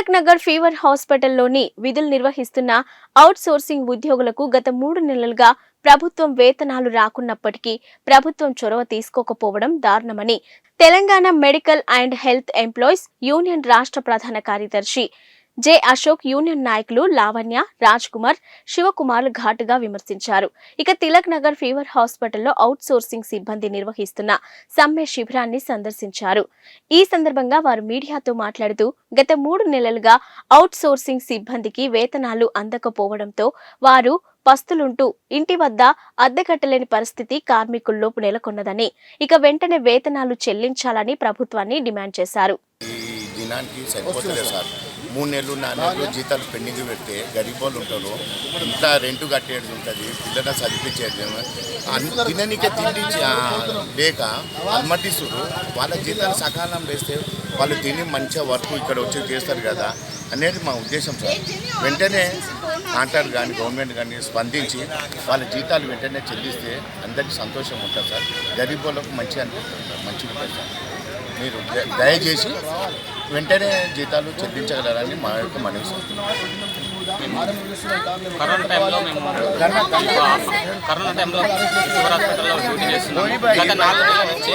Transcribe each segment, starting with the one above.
Tilak Nagar fever హాస్పిటల్లోని విధులు నిర్వహిస్తున్న out sourcing ఉద్యోగులకు గత మూడు నెలలుగా ప్రభుత్వం వేతనాలు రాకున్నప్పటికీ ప్రభుత్వం చొరవ తీసుకోకపోవడం దారుణమని Telangana medical and health employees union రాష్ట్ర ప్రధాన కార్యదర్శి జె అశోక్ యూనియన్ నాయకులు లావణ్య రాజ్ కుమార్ శివకుమార్ ఘాటుగా విమర్శించారు. ఇక తిలక్ నగర్ ఫీవర్ హాస్పిటల్లో అవుట్ సోర్సింగ్ సిబ్బంది నిర్వహిస్తున్న సమ్మె శిబిరాన్ని సందర్శించారు. ఈ సందర్భంగా వారు మీడియాతో మాట్లాడుతూ గత మూడు నెలలుగా అవుట్ సోర్సింగ్ సిబ్బందికి వేతనాలు అందకపోవడంతో వారు పస్తులుంటూ ఇంటి వద్ద అద్దె కట్టలేని పరిస్థితి కార్మికుల్లో నెలకొన్నదని ఇక వెంటనే వేతనాలు చెల్లించాలని ప్రభుత్వాన్ని డిమాండ్ చేశారు. మూడు నెలలు నాలుగు నెలలు జీతాలు పెండింగ్ పెడితే గరీబ్ వాళ్ళు ఉంటారు. ఇంత రెంట్ కట్టేది ఉంటుంది పిల్లల చదివించేది తిననికే తిననీకే తిండి లేక అల్మటిస్తురు వాళ్ళ జీతాలు సకాలం వేస్తే వాళ్ళు తిని మంచిగా వర్క్ ఇక్కడ వచ్చి చేస్తారు కదా అనేది మా ఉద్దేశం సార్. వెంటనే కాంట్రాక్ట్ కానీ గవర్నమెంట్ కానీ స్పందించి వాళ్ళ జీతాలు వెంటనే చెల్లిస్తే అందరికీ సంతోషం ఉంటుంది సార్. గరీబ్ వాళ్ళకు మంచిగా అనిపిస్తుంది సార్ మంచిగా ఉంటుంది సార్. మీరు దయచేసి వెంటనే జీతాలు చెల్లించగలరని మా యొక్క మనవి. కరోనా టైంలో మేము కరోనా టైంలో ఫీవర్ హాస్పిటల్లో డ్యూటీ చేస్తున్నాము గత నాలుగు నెలల నుంచి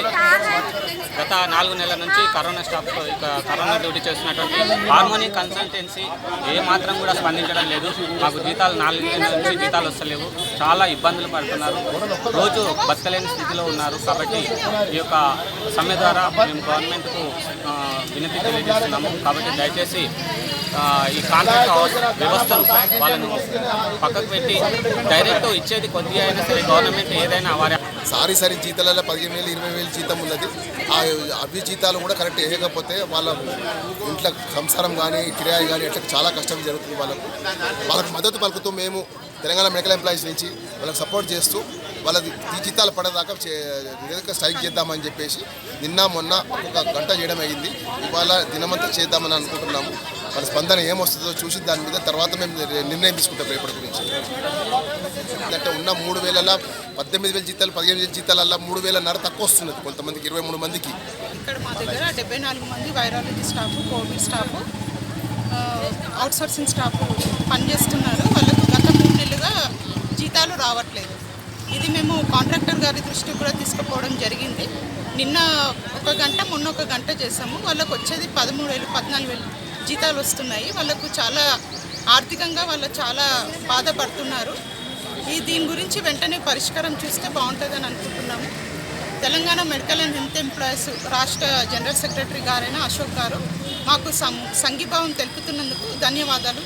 గత నాలుగు నెలల నుంచి కరోనా స్టాఫ్ కరోనా డ్యూటీ చేస్తున్నటువంటి హార్మోనీ కన్సల్టెన్సీ ఏ మాత్రం కూడా స్పందించడం లేదు. మాకు జీతాలు నాలుగు నెలల నుంచి జీతాలు వస్తలేవు. చాలా ఇబ్బందులు పడుతున్నారు. రోజు బతకలేని స్థితిలో ఉన్నారు. కాబట్టి ఈ యొక్క సమ్మె ద్వారా మేము గవర్నమెంట్కు వినతి తెలియజేస్తున్నాము. కాబట్టి దయచేసి ఈ కాంట్రాక్ట్ వ్యవస్థను వాళ్ళను పక్కకు పెట్టి డైరెక్ట్ ఇచ్చేది కొద్దిగా అయినా సరే గవర్నమెంట్ ఏదైనా వారి సారీ సారీ జీతాలలో పదిహేను వేలు ఇరవై వేలు జీతం ఉన్నది. ఆ అవి జీతాలు కూడా కరెక్ట్ వేయకపోతే వాళ్ళ ఇంట్లో సంసారం కానీ కిరాయి కానీ ఎట్లా చాలా కష్టం జరుగుతుంది వాళ్ళకు. వాళ్ళకు మద్దతు పలుకుతూ మేము తెలంగాణ మెడికల్ ఎంప్లాయీస్ నుంచి వాళ్ళకి సపోర్ట్ చేస్తూ వాళ్ళది ఈ జీతాలు పడేదాకా నిరక స్ట్రైక్ చేద్దామని చెప్పేసి నిన్న మొన్న ఒక గంట చేయడం అయింది. ఇవాళ దినమంతా చేద్దామని అనుకుంటున్నాము. వాళ్ళ స్పందన ఏమొస్తుందో చూసి దాని మీద తర్వాత మేము నిర్ణయం తీసుకుంటాం రేపటి గురించి అంటే ఉన్న మూడు వేల పద్దెనిమిది వేల జీతాలు పదిహేను వేల జీతాలల్లో మూడు వేల నర తక్కువ వస్తున్నది కొంతమందికి ఇరవై మూడు మందికి. ఇక్కడ మా దగ్గర డెబ్బై నాలుగు మంది virology staff Covid staff outsourcing staff పనిచేస్తున్నారు. వాళ్ళకు గత మూడు నెలలుగా జీతాలు రావట్లేదు. ఇది మేము కాంట్రాక్టర్ గారి దృష్టికి కూడా తీసుకుపోవడం జరిగింది. నిన్న ఒక గంట మొన్న ఒక గంట చేసాము వాళ్ళకు వచ్చేది పదమూడు వేలు పద్నాలుగు వేలు. జీతాలు వస్తున్నాయి. వాళ్ళకు చాలా ఆర్థికంగా వాళ్ళు చాలా బాధపడుతున్నారు. ఈ దీని గురించి వెంటనే పరిష్కారం చూస్తే బాగుంటుందని అనుకుంటున్నాము. Telangana medical and health employees రాష్ట్ర జనరల్ సెక్రటరీ గారైన అశోక్ గారు మాకు సం సంఘీభావం తెలుపుతున్నందుకు ధన్యవాదాలు.